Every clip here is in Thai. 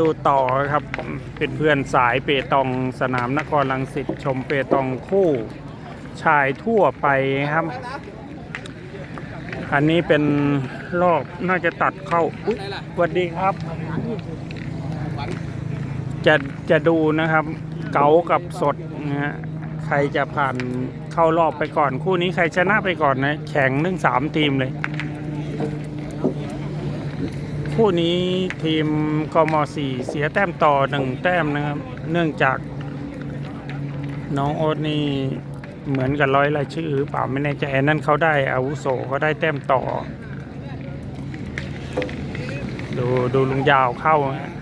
ดูต่อครับเป็นเพื่อนสายเปตองสนามนครลังสิตชมเปตองคู่ชายทั่วไปครับ อันนี้เป็นรอบน่าจะตัดเข้าอุ๊ยสวัสดีครับ จะจะดูนะครับ เก๋ากับสดนะฮะใครจะผ่านเข้ารอบไปก่อน คู่นี้ใครชนะไปก่อนนะ แข่งหนึ่งสามทีมเลย คู่นี้ทีมกมสี่เสียแต้มต่อหนึ่งแต้มนะครับ เนื่องจากน้องโอ๊ตนี่เหมือนกับร้อยรายชื่อหรือเปล่าไม่แน่ใจนั่นเขาได้อาวุโสเขาได้แต้มต่อ ดูดูลุงยาวเข้าฮะ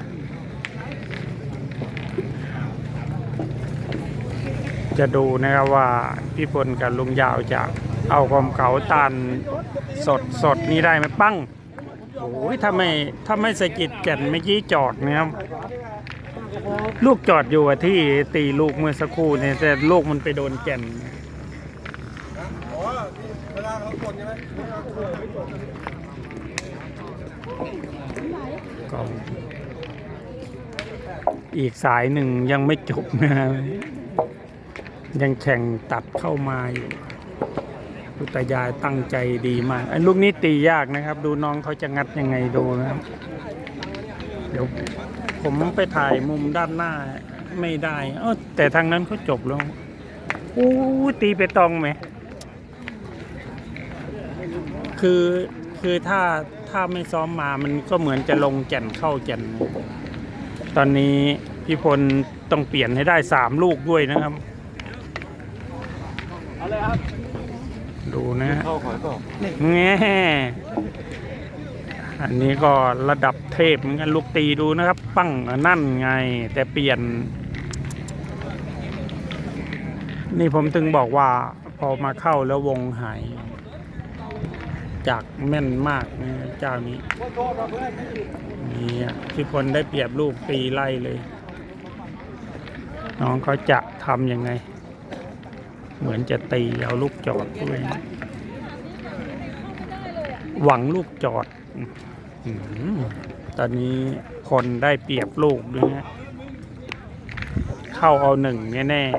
จะดูนะครับว่าพี่พลกับลุงยาวจะเอาความเก๋าตันสดสดนี้ได้ไหมปั้ง โอ้ยถ้าไม่ถ้าไม่สะกิดแก่นเมื่อกี้จอดนะครับ ลูกจอดอยู่อะที่ตีลูกเมื่อสักครู่เนี่ยแต่ลูกมันไปโดนแก่นก็อีกสายหนึ่งยังไม่จบนะยังแข่งตัดเข้ามาอยู่ พุทธยายตั้งใจดีมากไอ้ลูกนี้ตียากนะครับ ดูน้องเขาจะงัดยังไงดูนะครับ เดี๋ยวผมไปถ่ายมุมด้านหน้าไม่ได้เออแต่ทางนั้นเขาจบแล้วอู้ตีไปตองไหม คือคือถ้าถ้าไม่ซ้อมมามันก็เหมือนจะลงแก่นเข้าแก่น ตอนนี้พี่พลต้องเปลี่ยนให้ได้สามลูกด้วยนะครับ เอาเลยครับ ดูนะฮะเข้าขอยก็แง่อันนี้ก็ระดับเทพเหมือนกันลูกตีดูนะครับ ปั้งนั่นไง แต่เปลี่ยน นี่ผมถึงบอกว่าพอมาเข้าแล้ววงหาย จากแม่นมากนะเจ้านี้นี่อะพี่พลได้เปรียบลูกตีไล่เลย น้องเขาจะทำยังไง เหมือนจะตีเอาลูกจอดด้วยหวังลูกจอดอตอนนี้คนได้เปรียบลูกด้วยนะเข้าเอาหนึ่งแน่ๆ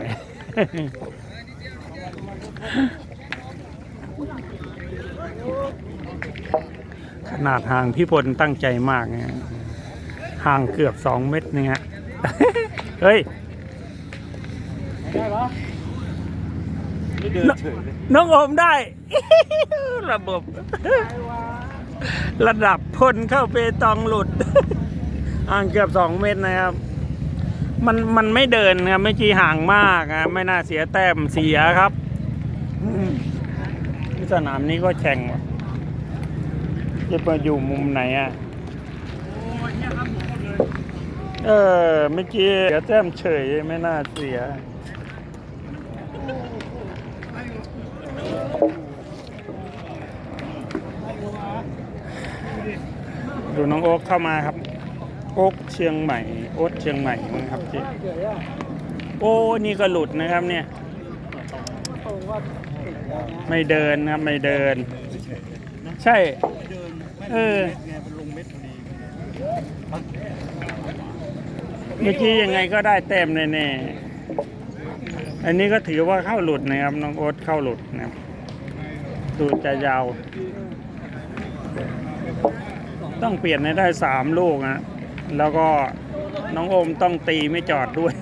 ขนาดห่างพี่พลตั้งใจมากนะห่างเกือบสองเมตรเนี่ยฮะ เฮ้ย ได้ปะไม่เดินเฉยเลยน้องโอมได้ ระบบ ระดับพ่นเข้าเปตองหลุดห่างเกือบสองเมตรนะครับ มันมันไม่เดินครับไม่อกี้ห่างมากนะไม่น่าเสียแต้มเสียครับสนามนี้ก็แข่งว่ะจะมาอยู่มุมไหนอะเออเมื่อกี้เสียแต้มเฉยไม่น่าเสีย ดูน้องโอ๊กเข้ามาครับ โอ๊กเชียงใหม่ โอ๊ตเชียงใหม่ครับที่โอ้นี่ก็หลุดนะครับเนี่ย ไม่เดินครับไม่เดิน ใช่เออเออเมื่อกี้ยังไงก็ได้แต้มแน่ๆอันนี้ก็ถือว่าเข้าหลุดนะครับ น้องโอ๊ตเข้าหลุดนะครับดูจะยาว ต้องเปลี่ยนให้ได้สามลูกนะแล้วก็น้องโอมต้องตีไม่จอดด้วย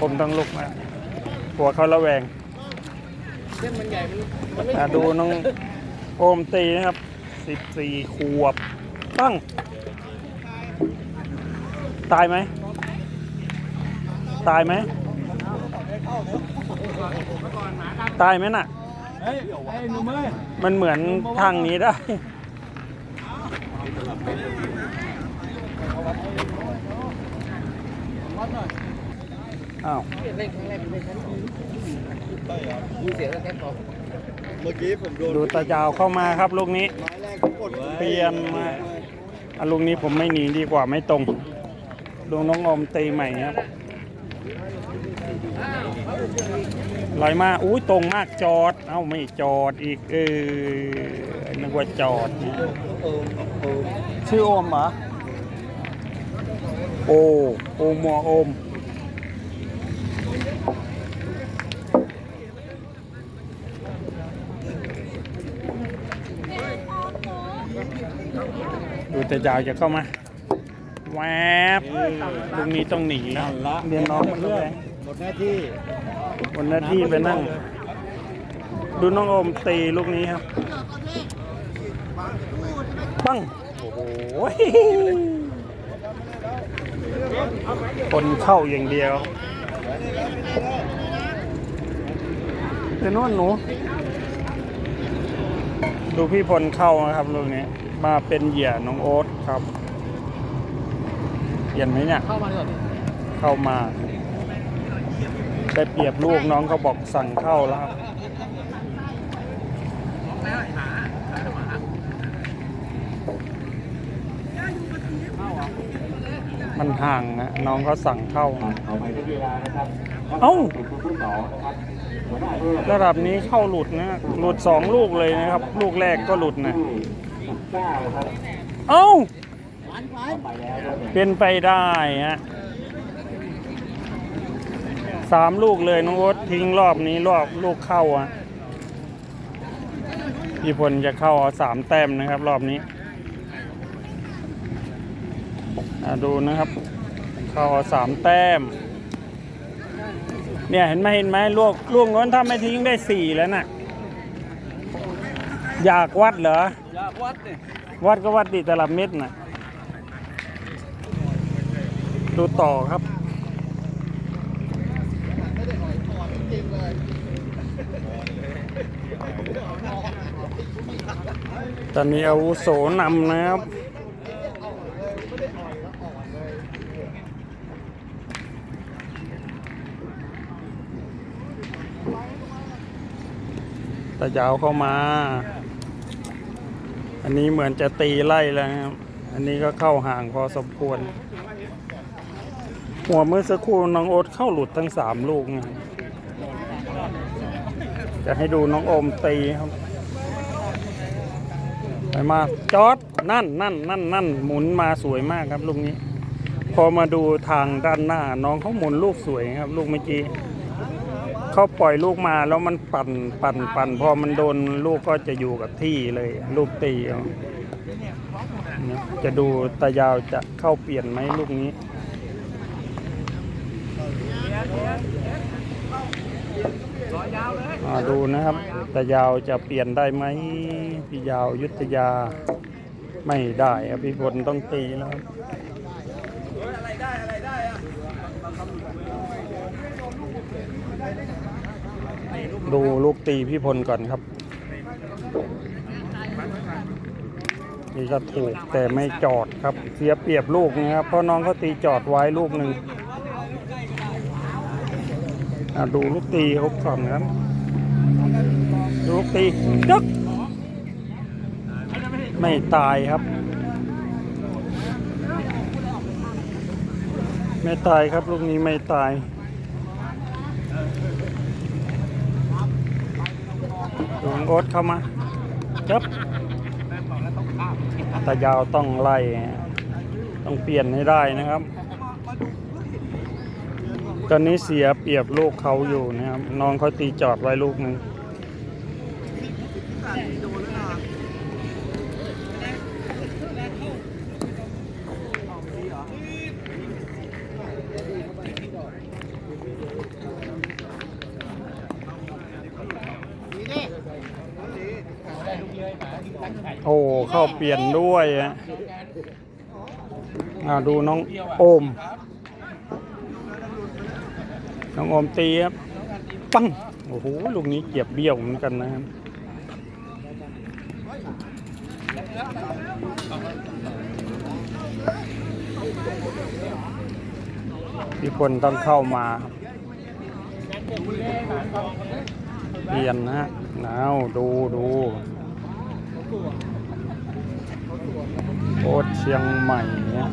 ผมต้องลุกมาหัวเขาระแวงเส้นมันใหญ่มันอะดูน้องโอมตีนะครับสิบสี่ขวบตั้ง ตายไหม ตายไหม ตายไหมน่ะ มันเหมือนทางนี้ได้ อ้าวเมื่อกี้ผมโดนดูตายาวเข้ามาครับลูกนี้ เปลี่ยนมาอะลูกนี้ผมไม่หนีดีกว่าไม่ตรงดูกน้องอมตีใหม่ครับลอยมาอุ้ยตรงมากจอด เอ้าไม่จอดอีกเออนึกว่าจอดเออเออ ชื่อโอมเหรอ โอ โอมัวโอม ดูแต่ยาวจะเข้ามา แวบลูกนี้ต้องหนีแล้วเรียนน้องมันก็แรงหมดหน้าที่บนหน้าที่ไปนั่ง ดูน้องโอมตีลูกนี้ครับ ปังโอ้โหคนเข้าอย่างเดียวเป็นนู่นหนู ดูพี่พลเข้านะครับลูกนี้ มาเป็นเหยื่อน้องโอ๊ตครับเห็นไหมเนี่ย เข้ามาก่อนเข้ามาได้เปรียบลูกน้องเขาบอกสั่งเข้าแล้วครับ มันห่างนะน้องเขาสั่งเข้า เอาไปที่เวลานะครับเอ้าเป็นคู่ที่สองนะครับหัวหน้าเรือระดับนี้เข้าหลุดนะ หลุดสองลูกเลยนะครับ ลูกแรกก็หลุดนะที่สิบเก้าครับเอ้าไปแล้วครับเป็นไปได้ฮะสามลูกเลยน้องโอ๊ตทิ้งรอบนี้รอบลูกเข้าอะพี่พลจะเข้าเอาสามแต้มนะครับ รอบนี้อะ ดูนะครับ เข้าเอาสามแต้ม เนี่ยเห็นไหมเห็นไหมลูกลูกโน้นถ้าไม่ทิ้งได้สี่แล้วน่ะ อยากวัดเหรอ อยากวัดเนี่ยวัดก็วัดดิแต่ละเม็ดน่ะ ดูต่อครับตอนนี้อาวุโสนำนะครับ ตะยาวเข้ามา อันนี้เหมือนจะตีไล่แล้วครับ อันนี้ก็เข้าห่างพอสมควร หัวเมื่อสักครู่น้องโอ๊ตเข้าหลุดทั้งสามลูกนะจะให้ดูน้องโอมตีครับ ไปมาจอดนั่นนั่นนั่นนั่นหมุนมาสวยมากครับลูกนี้ พอมาดูทางด้านหน้าน้องเขาหมุนลูกสวยครับ ลูกเมื่อกี้ เขาปล่อยลูกมาแล้วมันปั่นปั่นปั่นพอมันโดนลูกก็จะอยู่กับที่เลย ลูกตีจะดูตายาวจะเข้าเปลี่ยนไหมลูกนี้ดูนะครับตายาวจะเปลี่ยนได้ไหมพี่ยาวยุทธยาไม่ได้ครับพี่พลต้องตีแล้วครับ ดูลูกตีพี่พลก่อนครับ นี่ก็ถูกแต่ไม่จอดครับ เสียเปรียบลูกนะครับ เพราะน้องเขาตีจอดไว้ลูกหนึ่งดูลูกตีเขาก่อนครับดูลูกตีจึ๊กไม่ตายครับ ไม่ตายครับลูกนี้ไม่ตาย โอ๊ตเข้ามาจับตายาวต้องไล่ ต้องเปลี่ยนให้ได้นะครับ ตอนนี้เสียเปรียบลูกเขาอยู่นะครับ น้องเขาตีจอดไว้ลูกหนึ่ง เข้าเปลี่ยนด้วยอะอ่าดูน้องโอม น้องโอมตีครับ ปัง โอ้โห ลูกนี้เกียบเบี้ยวเหมือนกันนะครับพี่พลต้องเข้ามาครับเปลี่ยนนะฮะหนาวดูดู ตรเชียงใหม่เนี่ย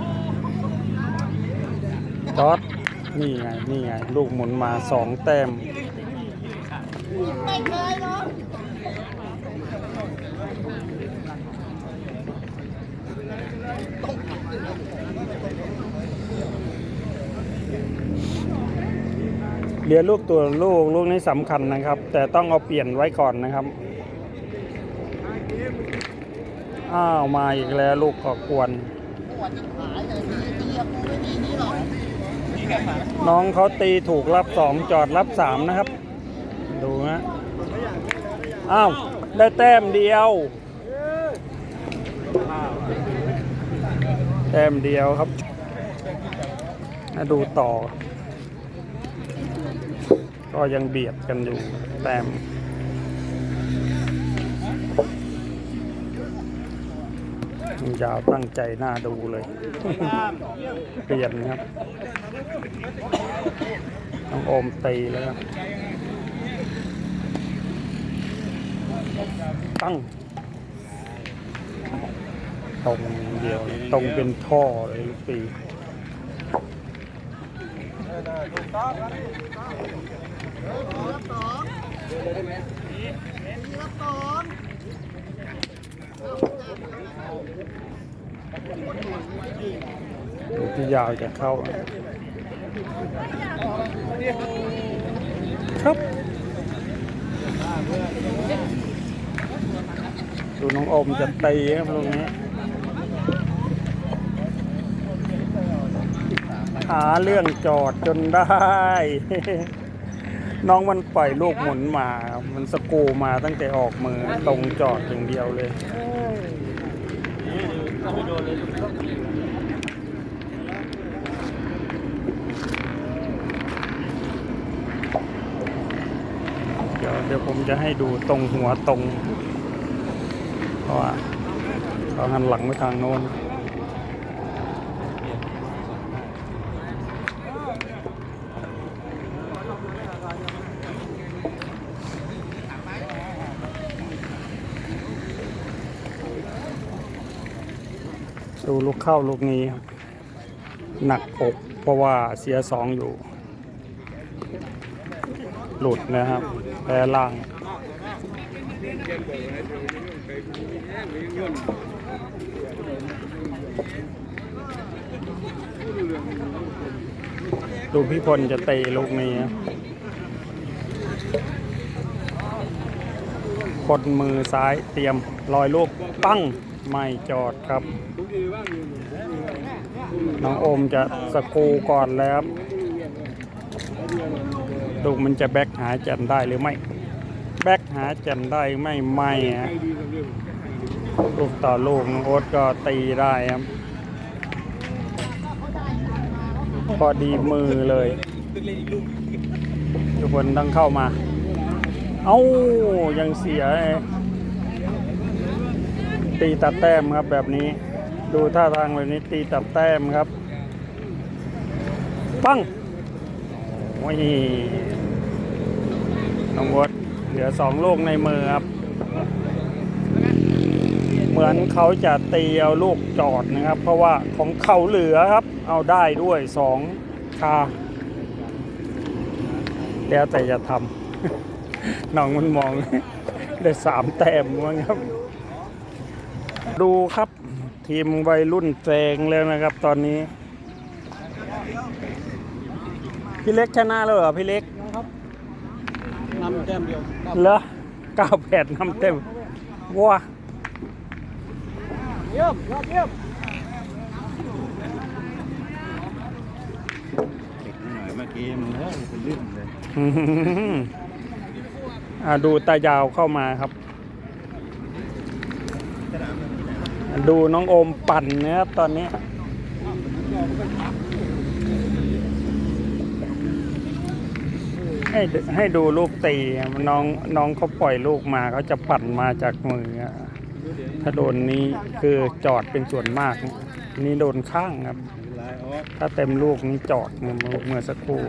จอดนี่ไง นี่ไง ลูกหมุนมาสองเต็มเรียนลูกตัวลูกลูกนี้สำคัญนะครับ แต่ต้องเอาเปลี่ยนไว้ก่อนนะครับ อ้าวมาอีกแล้วลูกก่อกวน น้องเขาตีถูกรับสองจอดรับสามนะครับ ดูนะอ้าวได้แต้มเดียว แต้มเดียวครับมาดูต่อ ก็ยังเบียดกันอยู่แต้ม ยาวตั้งใจหน้าดูเลย เปลี่ยนครับต้องอมตีแล้วครับตั้ง ตรงเดียว ตรงเป็นท่อเลยลูกปี ดูที่ยาวจะเข้า ครับ ดูน้องอมจะตีครับตรงนี้หาเรื่องจอดจนได้ น้องมันปล่อยลูกหมุนมา มันสกูมาตั้งแต่ออกมือตรงจอดอย่างเดียวเลย เดี๋ยวเดี๋ยวผมจะให้ดูตรงหัวตรง เพราะว่าเขาหันหลังไปทางโน้น ลูกเข้าลูกนี้ครับหนักอกเพราะว่าเสียสองอยู่ หลุดนะครับแพ้ล่างดูพี่พลจะเตะลูกนี้ครับคนมือซ้ายเตรียมลอยลูกปั้ง ไม่จอดครับ น้องโอมจะสกูก่อนแล้วครับลูกมันจะแบกหาแจมได้หรือไม่ แบกหาแจมได้ไม่ไม่ฮะลูกต่อลูกน้องโอ๊ตก็ตีได้ครับ พอดีมือเลยทุกคนต้องเข้ามา เอ้ายังเสียเลย ตีตัดแต้มครับแบบนี้ ดูท่าทางแบบนี้ตีตัดแต้มครับปังโอ้ยน้องวดเหลือสองลูกในมือครับ เหมือนเขาจะตีเอาลูกจอดนะครับ เพราะว่าของเขาเหลือครับ เอาได้ด้วยสองคาแล้วแต่จะทำน้องมันมองได้สามแต้มมั้งครับ ดูครับทีมวัยรุ่นแซงแล้วนะครับตอนนี้ พี่เล็กชนะแล้วเหรอพี่เล็กนำแต้มเดียวเหรอเก้าแปดนำเต็มว้าเยี่ยมยอดเยี่ยมเมื่อกี้มันเฮ้ยเป็นลื่นเลยอื้อหืออ่าดูตายาวเข้ามาครับ ดูน้องโอมปั่นนะครับตอนนี้ ให้ให้ดูลูกตีน้องน้องเขาปล่อยลูกมาเขาจะปั่นมาจากมือถ้าโดนนี้คือจอดเป็นส่วนมาก นี่โดนข้างครับ ถ้าเต็มลูกนี้จอดเมื่อเมื่อสักครู่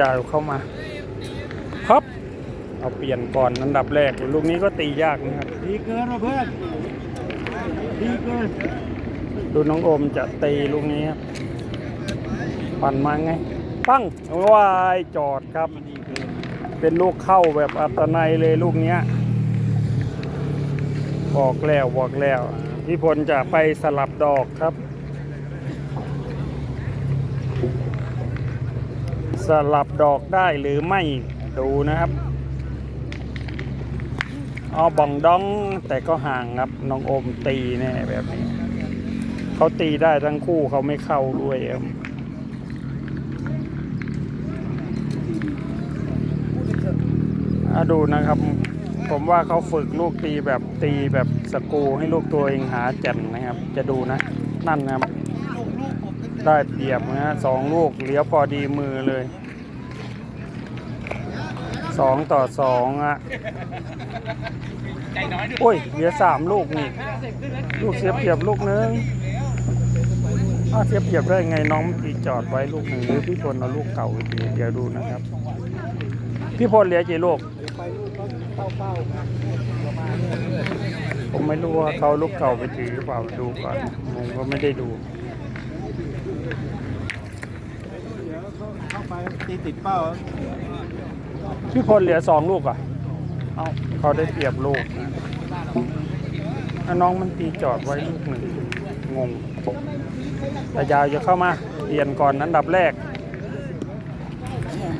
ยาวเข้ามาพับ เอาเปลี่ยนก่อนอันดับแรกลูกนี้ก็ตียากนะครับดีเกินว่ะเพื่อนดีเกินดูน้องโอมจะตีลูกนี้ครับปั่นมาไง ปั้งวายจอดครับ เป็นลูกเข้าแบบอัตนัยเลยลูกเนี้ยบอกแล้วบอกแล้วพี่พลจะไปสลับดอกครับ สลับดอกได้หรือไม่ดูนะครับเอาบองดองแต่ก็ห่างครับน้องโอมตีแน่แบบนี้เขาตีได้ทั้งคู่เขาไม่เข้าด้วยครับดูนะครับ ผมว่าเขาฝึกลูกตีแบบตีแบบสกูให้ลูกตัวเองหาแจ่นนะครับ จะดูนะ นั่นนะครับ ได้เปรียบนะฮะสองลูกเหลียวพอดีมือเลยสองต่อสองอะโอ้ยเหลือสามลูกนี่ลูกเสียเปรียบลูกนึงอ้าวเสียเปรียบได้ไงน้องตีจอดไว้ลูกหนึ่งหรือพี่พลเอาลูกเก่าไปตีเดี๋ยวดูนะครับ พี่พลเหลือกี่ลูกผมไม่รู้ว่าเขาลูกเก่าไปถือหรือเปล่าดูก่อนผมก็ไม่ได้ดู เข้าไป ตีติดเป้าพี่พลเหลือสองลูกอะเอ้าเขาได้เปรียบลูกนะอะน้องมันตีจอดไว้ลูกหนึ่งงงแต่ยาวจะเข้ามาเปลี่ยนก่อนอันดับแรก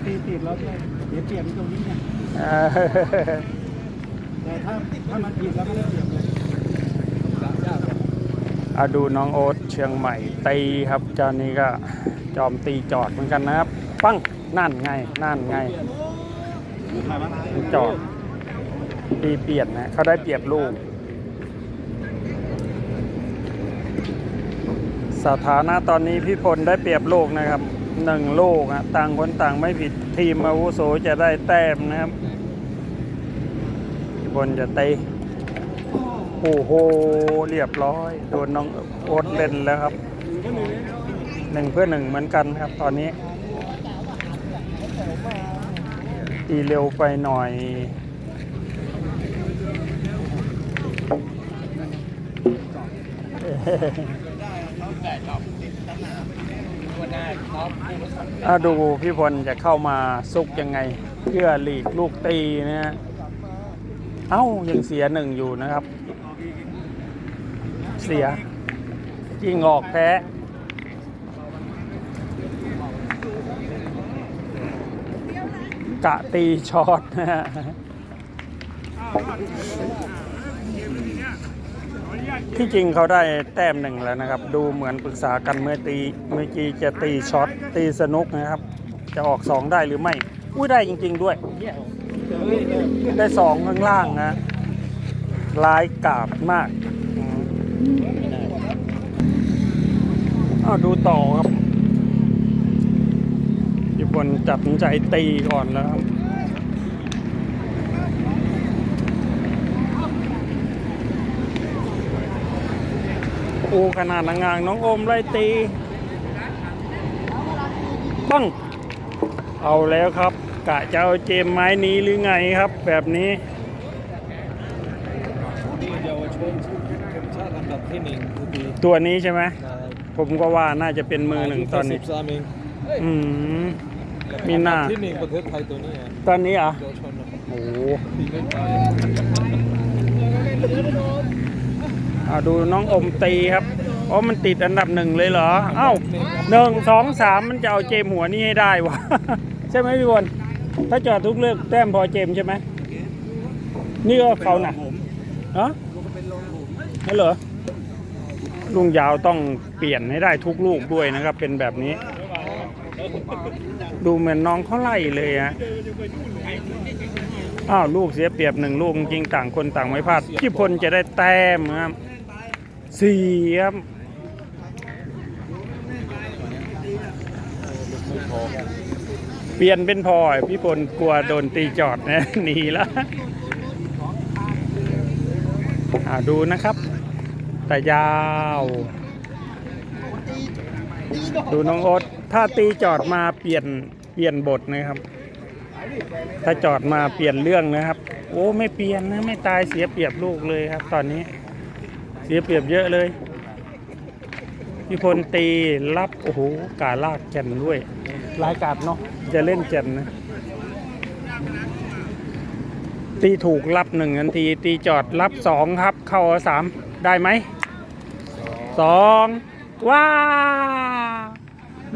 ตีติดแล้วเสียเปรียบตรงนี้ไงเออแต่ถ้าถ้ามันผิดแล้วไม่ได้เปรียบเลยเอาดูน้องโอ๊ตเชียงใหม่ตีครับเจ้านี้ก็จอมตีจอดเหมือนกันนะครับ ปั้ง นั่นไง นั่นไง จอดตีเปลี่ยนนะ เขาได้เปรียบลูก สถานะตอนนี้พี่พลได้เปรียบลูกนะครับหนึ่งลูกอะต่างคนต่างไม่ผิดทีมอาวุโสจะได้แต้มนะครับพี่พลจะตีโอ้โห เรียบร้อย โดนน้องโอ๊ตเล่นแล้วครับหนึ่งเพื่อหนึ่งเหมือนกันครับตอนนี้ ตีเร็วไปหน่อยอะดูพี่พลจะเข้ามาซุกยังไง เพื่อหลีกลูกตีนะฮะ เอ้า ยังเสียหนึ่งอยู่นะครับ เสียยิงออกแพ้ กะตีช็อตนะฮะที่จริงเขาได้แต้มหนึ่งแล้วนะครับ ดูเหมือนปรึกษากันเมื่อตีเมื่อกี้จะตีช็อตตีสนุกนะครับ จะออกสองได้หรือไม่อุ้ยได้จริง ๆด้วย ได้สองข้างล่างนะลายกาบมากอ้าดูต่อครับ ญี่ปุ่นจัดสินใจตีก่อนแล้วครับโอ้ขนาดนางงางน้องโอมไล่ตีปังเอาแล้วครับ กะจะเอาเจมไม้นี้หรือไงครับ แบบนี้นี่เยาวชนทีมชาติอันดับที่หนึ่งคือปีตัวนี้ใช่ไหมผมก็ว่าน่าจะเป็นมือหนึ่งตอนนี้สิบสามเองอืม มีหน้าอัดับที่หนึ่งประเทศไทยตัวนี้อะตอนนี้เหรอะเยาวชนนะครับโอ้โหปีเล่นไปเอาดูน้องอมตีครับอ๋อมันติดอันดับหนึ่งเลยเหรอ เอ้าหนึ่งสองสามมันจะเอาเจมหัวนี่ให้ได้วะ ใช่ไหมพี่บอลถ้าจอดทุกเลือกแต้มพอเจมใช่ไหมนี่ก็เขาน่ะฮะนั่นเหรอลุงยาวต้องเปลี่ยนให้ได้ทุกลูกด้วยนะครับ เป็นแบบนี้ ดูเหมือนน้องเขาไล่เลยฮะอ้าวลูกเสียเปรียบหนึ่งลูกจริงต่างคนต่างไม่พลาดที่พลจะได้แต้มครับสี่ครับเปลี่ยนเป็นพลอยพี่พลกลัวโดนตีจอดนะหนีละอ่าดูนะครับ แต่ยาว ดูน้องโอ๊ต ถ้าตีจอดมาเปลี่ยนเปลี่ยนบทนะครับ ถ้าจอดมาเปลี่ยนเรื่องนะครับ โอ้ไม่เปลี่ยนนะไม่ตายเสียเปรียบลูกเลยครับ ตอนนี้ เสียเปรียบเยอะเลยพี่พลตีรับโอ้โหกาลากแก่นด้วยรายการเนาะจะเล่นแก่นนะตีถูกรับหนึ่งนที ตีจอดรับสองครับ เข้าสามได้ไหมสองว้า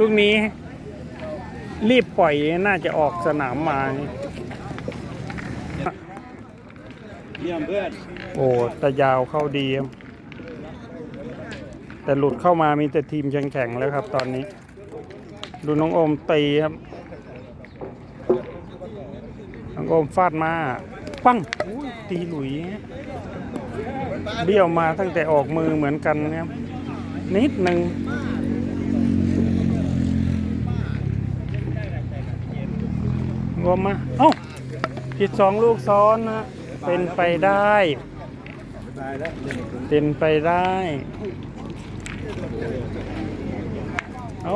ลูกนี้ รีบปล่อยน่าจะออกสนามมาเยี่ยมเพื่อนโอ้แต่ยาวเข้าดีครับแต่หลุดเข้ามามีแต่ทีมแข็งๆแล้วครับ ตอนนี้ ดูน้องโอมตีครับ น้องโอมฟาดมาปั้งอุ้ยตีหลุยฮะเบี้ยวมาตั้งแต่ออกมือเหมือนกันนะครับ นิดหนึ่ง งมมา เอ้าผิดสองลูกซ้อนนะ เป็นไปได้ เป็นไปได้เอา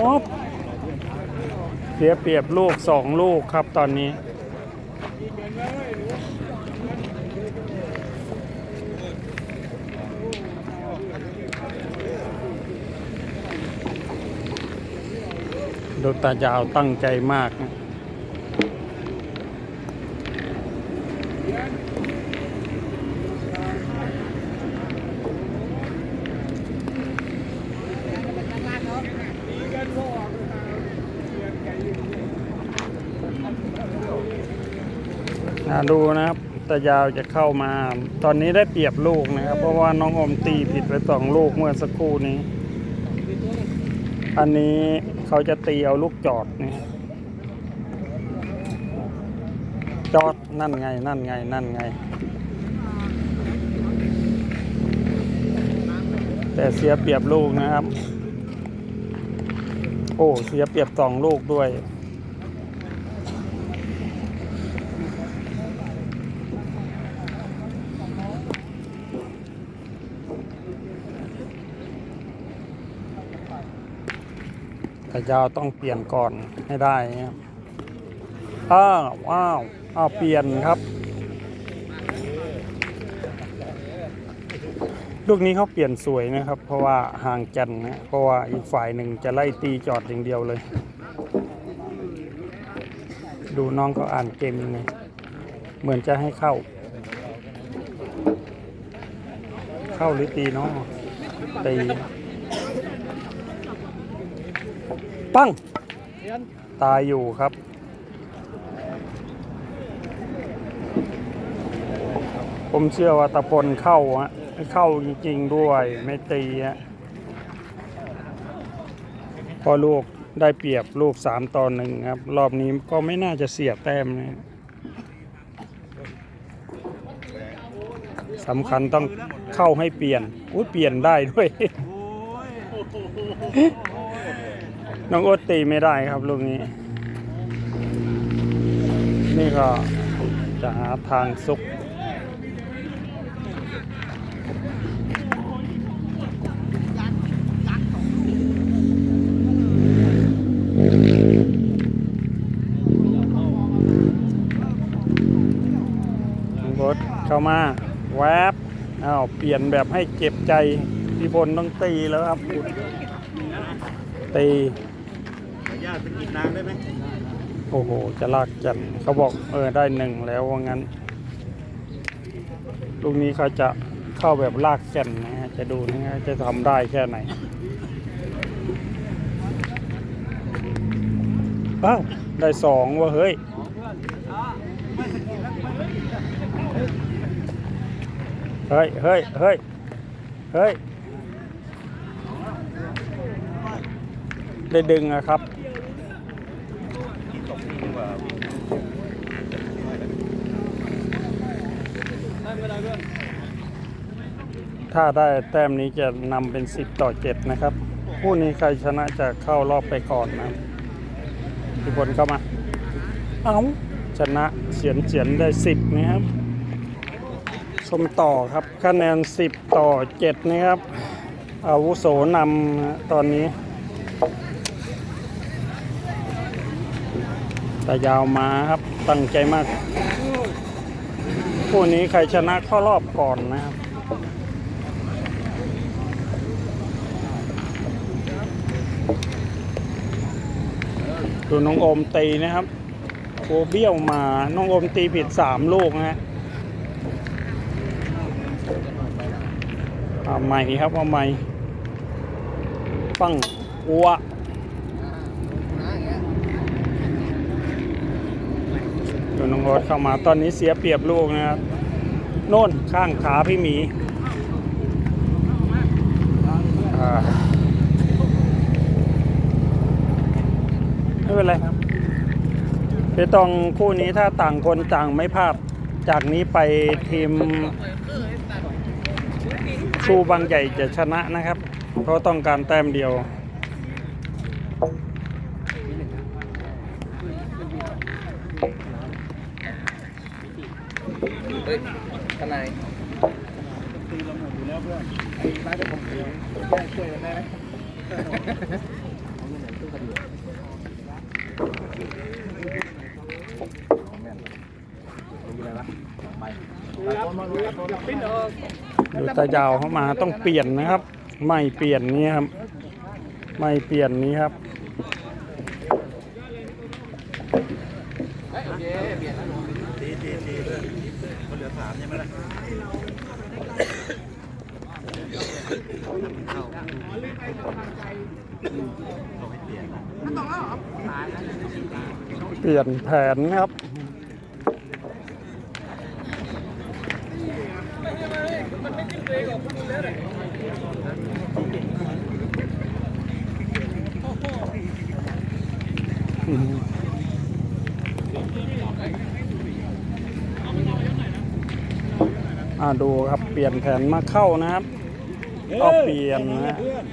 เสียเปรียบลูกสองลูกครับตอนนี้ดูตายาวตั้งใจมากนะ ดูนะครับตายาวจะเข้ามา ตอนนี้ได้เปรียบลูกนะครับ เพราะว่าน้องอมตีผิดไปสองลูกเมื่อสักครู่นี้ อันนี้เขาจะตีเอาลูกจอดนี่จอดนั่นไง นั่นไง นั่นไง แต่เสียเปรียบลูกนะครับ โอ้ เสียเปรียบสองลูกด้วย แต่ยาวต้องเปลี่ยนก่อนให้ได้ครับอ้าวว้าวอ้าวเปลี่ยนครับ ลูกนี้เขาเปลี่ยนสวยนะครับ เพราะว่าห่างกันนะเพราะว่าอีกฝ่ายหนึ่งจะไล่ตีจอดอย่างเดียวเลย ดูน้องเขาอ่านเกมยังไงเหมือนจะให้เข้า เข้าหรือตีเน้องตี ปั้ง ตายอยู่ครับ ผมเชื่อว่าตะพลเข้าฮะเข้าจริงๆด้วยไม่ตีฮะพอลูกได้เปรียบลูกสามต่อหนึ่งครับ รอบนี้ก็ไม่น่าจะเสียแต้มนะสำคัญต้องเข้าให้เปลี่ยนอุ้ยเปลี่ยนได้ด้วย น้องโอ๊ตตีไม่ได้ครับลูกนี้ นี่ก็จะหาทางซุกน้องโอตเข้ามา แวบอ้าวเปลี่ยนแบบให้เจ็บใจพี่พลต้องตีแล้วครับตี ญาตไปกินน้ำได้ไหมโอ้โห จะลากจันเขาบอกเออได้หนึ่งแล้วว่างั้น ลูกนี้เขาจะเข้าแบบลากแก่นนะฮะ จะดูนะฮะ จะทำได้แค่ไหนอ้าวได้สองว่ะเฮ้ยเฮ้ย เฮ้ย เฮ้ย เฮ้ย ได้ดึงอะครับ ถ้าได้แต้มนี้จะนำเป็น 10 ต่อ 7 นะครับ คู่นี้ใครชนะจะเข้ารอบไปก่อนนะทุกคนเข้ามา เอาชนะเฉียนเฉียนได้ 10 นะครับชมต่อครับคะแนน 10 ต่อ 7 นะครับ อาวุโสนำตอนนี้แต่ยาวมาครับตั้งใจมาก คู่นี้ใครชนะเข้ารอบก่อนนะครับดูน้องอมตีนะครับโคเบี้ยวมาน้องอมตีผิดสามลูกนะฮะเอาใหม่ครับเอาใหม่ ปังอัว น้องโรถเข้ามาตอนนี้เสียเปรียบลูกนะครับโน่นข้างขาพี่หมีไม่เป็นไรครับเปตองคู่นี้ถ้าต่างคนต่างไม่พลาดจากนี้ไปทีมสู้บางใหญ่จะชนะนะครับ เพราะต้องการแต้มเดียว ข้างใน ตีเราหมดอยู่แล้วเพื่อนไอ้ร้านจะผมตีแก้ ช่วยกันได้ไหมดูตายาวเข้ามาต้องเปลี่ยนนะครับ ไม่เปลี่ยนนี้ครับ ไม่เปลี่ยนนี้ครับตีตีตีเพื่อนเหลือสามใช่ไหมล่ะ เปลี่ยนแผนครับอ่าดูครับเปลี่ยนแผนมาเข้านะครับ ก็เปลี่ยนนะเพื่อน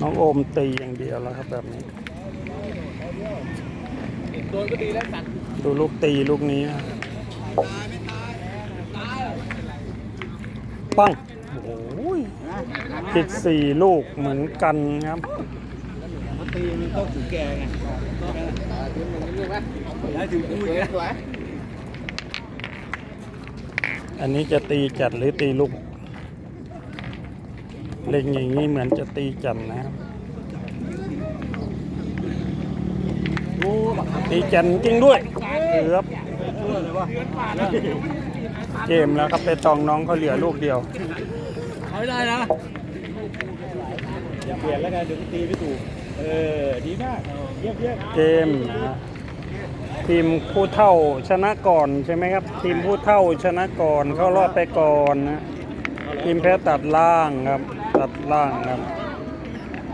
น้องโอมตีอย่างเดียวแล้วครับแบบนี้โดนก็ดีแล้วสัตว์ดูลูกตีลูกนี้นะปังโอ้โหผิดสี่ลูกเหมือนกันครับเขาตีมันต้องถึงแกไงทีมหนึ่งเรื่องไหมแล้วถึงกูสอีกวยนะสวยอันนี้จะตีจัดหรือตีลูก เล็งอย่างนี้เหมือนจะตีจัดนะครับโอ้บักตีจันจริงด้วยเกือบเพื่อนเลยวะเกมแล้วครับไปตองน้องเขาเหลือลูกเดียวเอาไม่ได้นะอย่าเปลี่ยนแล้วกันเดี๋ยวกูตีไม่ถูกเออดีมากเยี่ยมเยี่ยมเกมนะทีมผู้เท่าชนะก่อนใช่ไหมครับ ทีมผู้เท่าชนะก่อนเข้ารอบไปก่อนนะทีมแพ้ตัดล่างครับ ตัดล่างครับ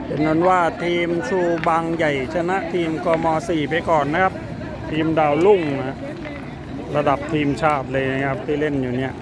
เป็นนั้นว่าทีมชูบางใหญ่ชนะทีมกม4ไปก่อนนะครับ ทีมดาวลุ่งนะระดับทีมชาติเลยนะครับที่เล่นอยู่เนี่ย